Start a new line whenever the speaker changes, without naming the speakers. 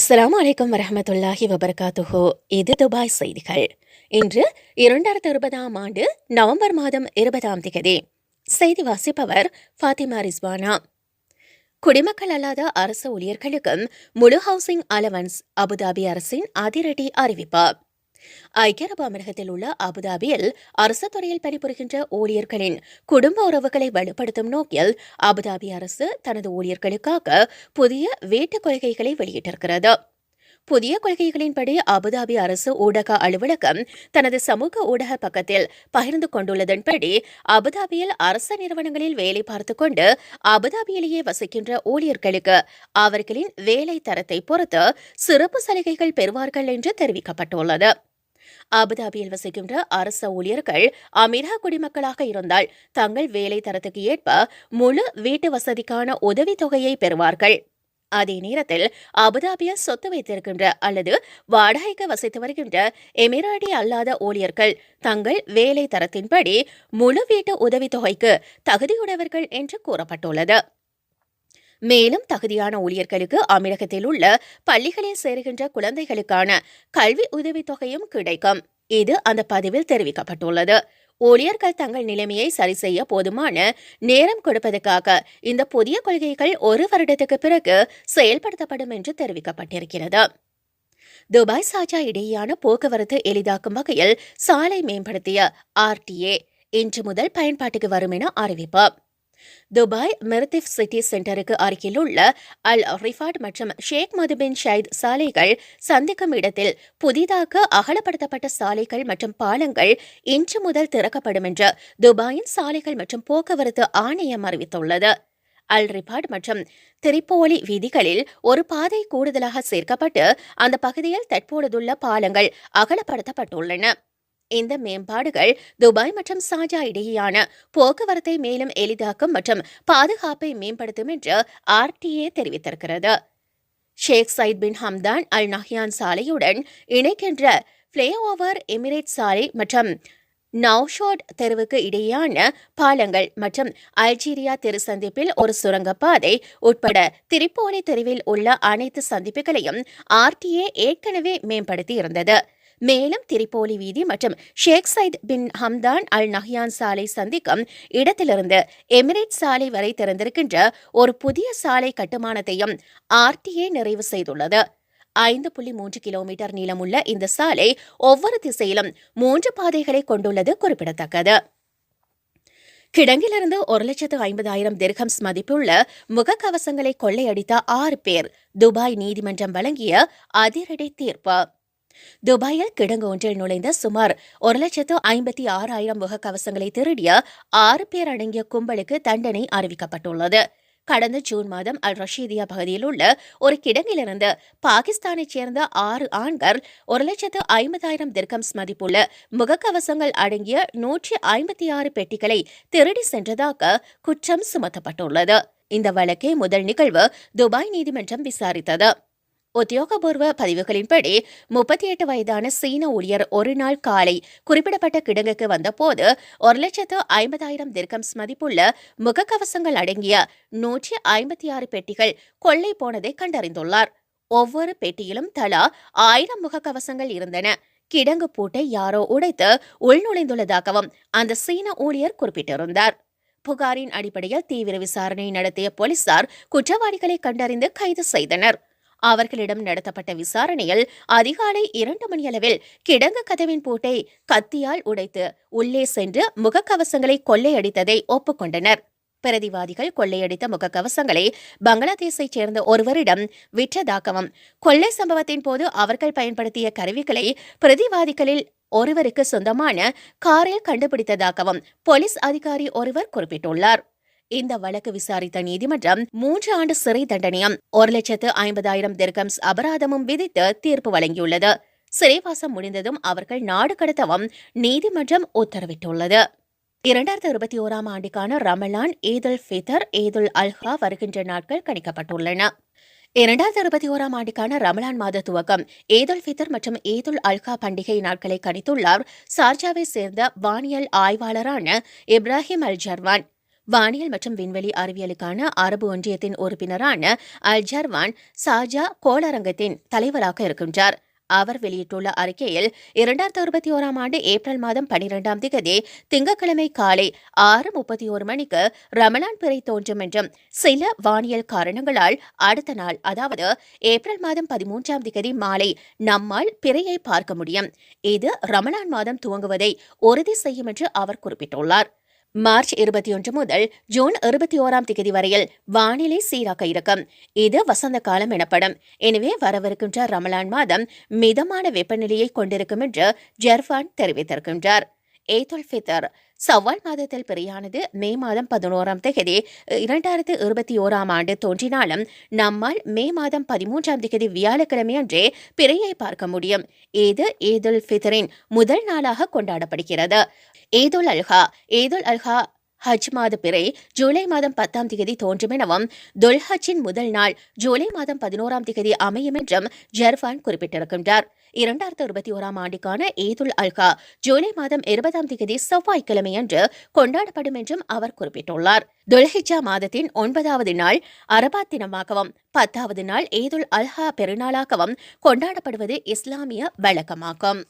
அஸ்லாம் அலைக்கும் வரமத்துல்லாஹி வபரகாத்துஹு. இது துபாய் செய்திகள். இன்று இரண்டாயிரத்து இருபதாம் ஆண்டு நவம்பர் மாதம் இருபதாம் திகதி. செய்தி வாசிப்பவர் ஃபாத்திமா ரிஸ்வானா. குடிமக்கள் அல்லாத அரசு ஊழியர்களுக்கும் முழு ஹவுசிங் அலவன்ஸ் அபுதாபி அரசின் அதிரடி அறிவிப்பு. ஐக்கிய அரபு அமீரகத்தில் உள்ள அபுதாபியில் அரசு துறையில் பணிபுரிகின்ற ஊழியர்களின் குடும்ப உறவுகளை வலுப்படுத்தும் நோக்கில் அபுதாபி அரசு தனது ஊழியர்களுக்காக புதிய வீட்டுக் கொள்கைகளை வெளியிட்டிருக்கிறது. புதிய கொள்கைகளின்படி அபுதாபி அரசு ஊடக அலுவலகம் தனது சமூக ஊடக பக்கத்தில் பகிர்ந்து கொண்டுள்ளதன்படி அபுதாபியில் அரசு நிறுவனங்களில் வேலை பார்த்துக் கொண்டு அபுதாபியிலேயே வசிக்கின்ற ஊழியர்களுக்கு அவர்களின் வேலை தரத்தை பொறுத்து சிறப்பு சலுகைகள் பெறுவார்கள் என்று தெரிவிக்கப்பட்டுள்ளது. அபுதாபியில் வசிக்கின்ற அரச ஊழியர்கள் அமீரக குடிமக்களாக இருந்தால் தங்கள் வேலை தரத்துக்கு ஏற்ப முழு வீட்டு வசதிக்கான உதவித்தொகையை பெறுவார்கள். அதே நேரத்தில் அபுதாபியில் சொத்து வைத்திருக்கின்ற அல்லது வாடகைக்கு வசித்து வருகின்ற எமிராடி அல்லாத ஊழியர்கள் தங்கள் வேலை தரத்தின்படி முழு வீட்டு உதவித்தொகைக்கு தகுதியுடையவர்கள் என்று கூறப்பட்டுள்ளது. மேலும் தகுதியான ஊழியர்களுக்கு அமீரகத்தில் உள்ள பள்ளிகளில் சேர்கின்ற குழந்தைகளுக்கான கல்வி உதவித்தொகையும் கிடைக்கும். இது அந்த பதிவில் தெரிவிக்கப்பட்டுள்ளது. ஊழியர்கள் தங்கள் நிலைமையை சரி செய்ய போதுமான நேரம் கொடுப்பதற்காக இந்த புதிய கொள்கைகள் ஒரு வருடத்துக்கு பிறகு செயல்படுத்தப்படும் என்று தெரிவிக்கப்பட்டிருக்கிறது. துபாய் சாஜா இடையேயான போக்குவரத்து எளிதாக்கும் வகையில் சாலை மேம்படுத்திய ஆர்டிஏ இன்று முதல் பயன்பாட்டுக்கு வரும் என அறிவிப்பு. துபாய் மெர்திஃப் சிட்டி சென்டருக்கு அருகிலுள்ள அல் ரிஃபாட் மற்றும் ஷேக் மதுபின் ஷைத் சாலைகள் சந்திக்கும் இடத்தில் புதிதாக அகலப்படுத்தப்பட்ட சாலைகள் மற்றும் பாலங்கள் இன்று முதல் திறக்கப்படும் என்று துபாயின் சாலைகள் மற்றும் போக்குவரத்து ஆணையம் அறிவித்துள்ளது. அல் ரிபாட் மற்றும் திரிப்போலி வீதிகளில் ஒரு பாதை கூடுதலாக சேர்க்கப்பட்டு அந்த பகுதியில் தற்பொழுதுள்ள பாலங்கள் அகலப்படுத்தப்பட்டுள்ளன. இந்த மேம்பாடுகள் துபாய் மற்றும் சாஜா இடையேயான போக்குவரத்தை மேலும் எளிதாக்கும் மற்றும் பாதுகாப்பை மேம்படுத்தும் என்று ஆர்டிஏ தெரிவித்திருக்கிறது. Sheikh Zayed bin Hamdan Al Nahyan சாலையுடன் இணைக்கின்ற ஃப்ளேஓவர் எமிரேட் சாலை மற்றும் நவ்ஷோட் தெருவுக்கு இடையேயான பாலங்கள் மற்றும் அல்ஜீரியா தெரு சந்திப்பில் ஒரு சுரங்கப்பாதை உட்பட திரிப்போலி தெருவில் உள்ள அனைத்து சந்திப்புகளையும் ஆர்டிஏ ஏற்கனவே மேம்படுத்தி இருந்தது மேலும் திரிப்போலி வீதி மற்றும் ஷேக் சைத் பின் ஹம்தான் அல் நஹ்யான் சாலை சந்திக்கும் இடத்திலிருந்து எமிரேட் சாலை வரை திறந்திருக்கின்ற ஒரு புதிய சாலை கட்டுமானத்தையும் ஆர்டிஏ நிறைவு செய்துள்ளது. ஐந்து புள்ளி மூன்று கிலோமீட்டர் நீளமுள்ள இந்த சாலை ஒவ்வொரு திசையிலும் மூன்று பாதைகளை கொண்டுள்ளது குறிப்பிடத்தக்கது. கிடங்கிலிருந்து ஒரு லட்சத்து ஐம்பதாயிரம் திர்கம்ஸ் மதிப்புள்ள முகக்கவசங்களை கொள்ளையடித்த ஆறு பேர் துபாய் நீதிமன்றம் வழங்கிய அதிரடி தீர்ப்பு. துபாயில் கிடங்கு ஒன்றில் நுழைந்த சுமார் ஒரு லட்சத்து ஐம்பத்தி ஆறாயிரம் முகக்கவசங்களை திருடிய ஆறு பேர் அடங்கிய கும்பலுக்கு தண்டனை அறிவிக்கப்பட்டுள்ளது. கடந்த ஜூன் மாதம் அல் ரஷீதியா பகுதியில் உள்ள ஒரு கிடங்கிலிருந்து பாகிஸ்தானைச் சேர்ந்த ஆறு ஆண்கள் ஒரு லட்சத்து ஐம்பதாயிரம் திர்கம்ஸ் மதிப்புள்ள முகக்கவசங்கள் அடங்கிய நூற்றி ஐம்பத்தி ஆறு பெட்டிகளை திருடி சென்றதாக குற்றம் சுமத்தப்பட்டுள்ளது. இந்த வழக்கை முதல் நிகழ்வு துபாய் நீதிமன்றம் விசாரித்தது. உத்தியோகபூர்வ பதிவுகளின்படி முப்பத்தி எட்டு வயதான சீன ஊழியர் ஒரு நாள் காலை குறிப்பிடப்பட்ட கிடங்குக்கு வந்தபோது ஒரு லட்சத்து ஐம்பதாயிரம் திர்கம்ஸ் மதிப்புள்ள முகக்கவசங்கள் அடங்கிய நூற்றி ஐம்பத்தி ஆறு பெட்டிகள் கொள்ளை போனதை கண்டறிந்துள்ளார். ஒவ்வொரு பெட்டியிலும் தலா ஆயிரம் முகக்கவசங்கள் இருந்தன. கிடங்கு பூட்டை யாரோ உடைத்து உள்நுழைந்துள்ளதாகவும் அந்த சீன ஊழியர் குறிப்பிட்டிருந்தார். புகாரின் அடிப்படையில் தீவிர விசாரணை நடத்திய போலீசார் குற்றவாளிகளை கண்டறிந்து கைது செய்தனர். அவர்களிடம் நடத்தப்பட்ட விசாரணையில் அதிகாலை இரண்டு மணியளவில் கிடங்கு கதவின் பூட்டை கத்தியால் உடைத்து உள்ளே சென்று முகக்கவசங்களை கொள்ளையடித்ததை ஒப்புக்கொண்டனர். பிரதிவாதிகள் கொள்ளையடித்த முகக்கவசங்களை பங்களாதேஷைச் சேர்ந்த ஒருவரிடம் விற்றதாகவும் கொள்ளை சம்பவத்தின் போது அவர்கள் பயன்படுத்திய கருவிகளை பிரதிவாதிகளில் ஒருவருக்கு சொந்தமான காரில் கண்டுபிடித்ததாகவும் போலீஸ் அதிகாரி ஒருவர் குறிப்பிட்டுள்ளார். இந்த வழக்கு விசாரித்த நீதிமன்றம் மூன்று ஆண்டு சிறை தண்டனையும் ஒரு லட்சத்து ஐம்பதாயிரம் திர்கம்ஸ் அபராதமும் விதித்து தீர்ப்பு வழங்கியுள்ளது. சிறைவாசம் முடிந்ததும் அவர்கள் நாடு கடத்தவும் நீதிமன்றம் உத்தரவிட்டுள்ளது. இரண்டாயிரத்து இருபத்தி ஓராம் ஆண்டுக்கான ரமலான் ஈதுல் ஃபிதர் ஈதுல் அல்ஹா வருகின்ற நாட்கள் கணிக்கப்பட்டுள்ளன. இரண்டாயிரத்தி இருபத்தி ஓராம் ஆண்டுக்கான ரமலான் மாத துவக்கம் ஏதுல் ஃபித்தர் மற்றும் ஏதுல் அல்கா பண்டிகை நாட்களை கணித்துள்ளார். சார்ஜாவை சேர்ந்த வானியல் ஆய்வாளரான இப்ராஹிம் அல் ஜர்வான். வானியல் மற்றும் விண்வெளி அறிவியலுக்கான அரபு ஒன்றியத்தின் உறுப்பினரான அல் ஜர்வான் சாஜா கோளரங்கத்தின் தலைவராக இருக்கின்றார். அவர் வெளியிட்டுள்ள அறிக்கையில் இரண்டாயிரத்தி இருபத்தி ஓராம் ஆண்டு ஏப்ரல் மாதம் பனிரெண்டாம் திகதி திங்கட்கிழமை காலை ஆறு முப்பத்தி ஒரு மணிக்கு ரமலான் பிறை தோன்றும் என்றும் சில வானியல் காரணங்களால் அடுத்த நாள் அதாவது ஏப்ரல் மாதம் பதிமூன்றாம் திகதி மாலை நம்மால் பிறையை பார்க்க முடியும். இது ரமலான் மாதம் துவங்குவதை உறுதி செய்யும் என்று அவர் குறிப்பிட்டுள்ளார். மார்ச் இருபத்தி ஒன்று முதல் ஜூன் இருபத்தி ஓராம் தேதி வரையில் வானிலை சீராக இருக்கும். இது வசந்த காலம் எனப்படும். எனவே வரவிருக்கின்ற ரமலான் மாதம் மிதமான வெப்பநிலையை கொண்டிருக்கும் என்று ஜெர்ஃபான் தெரிவித்திருக்கின்றார். ஏதுல் ஃபித்தர் சவால் மாதத்தில் பிறையானது மே மாதம் பதினோராம் தேதி இரண்டாயிரத்து இருபத்தி ஓராம் ஆண்டு தோன்றினாலும் நம்மால் மே மாதம் பதிமூன்றாம் தேதி வியாழக்கிழமை அன்றே பிறையை பார்க்க முடியும். இது ஈதுல் ஃபித்தரின் முதல் நாளாக கொண்டாடப்படுகிறது. ஈதுல் அல்ஹா ஈதுல் அல்ஹா ஹஜ் மாத பிறை ஜூலை மாதம் பத்தாம் தேதி தோன்றும் எனவும் துல்ஹஜின் முதல் நாள் ஜூலை மாதம் பதினோராம் தேதி அமையும் என்றும் ஜெர்ஃபான் குறிப்பிட்டிருக்கின்றார். இரண்டாயிரத்து இருபத்தி ஓராம் ஆண்டுக்கான ஈதுல் அல்கா ஜூலை மாதம் இருபதாம் தேதி செவ்வாய்க்கிழமை அன்று கொண்டாடப்படும் என்றும் அவர் குறிப்பிட்டுள்ளார். துல்ஹிஜா மாதத்தின் ஒன்பதாவது நாள் அரபாத் தினமாகவும் பத்தாவது நாள் ஈதுல் அல்ஹா பெருநாளாகவும் கொண்டாடப்படுவது இஸ்லாமிய வழக்கமாகும்.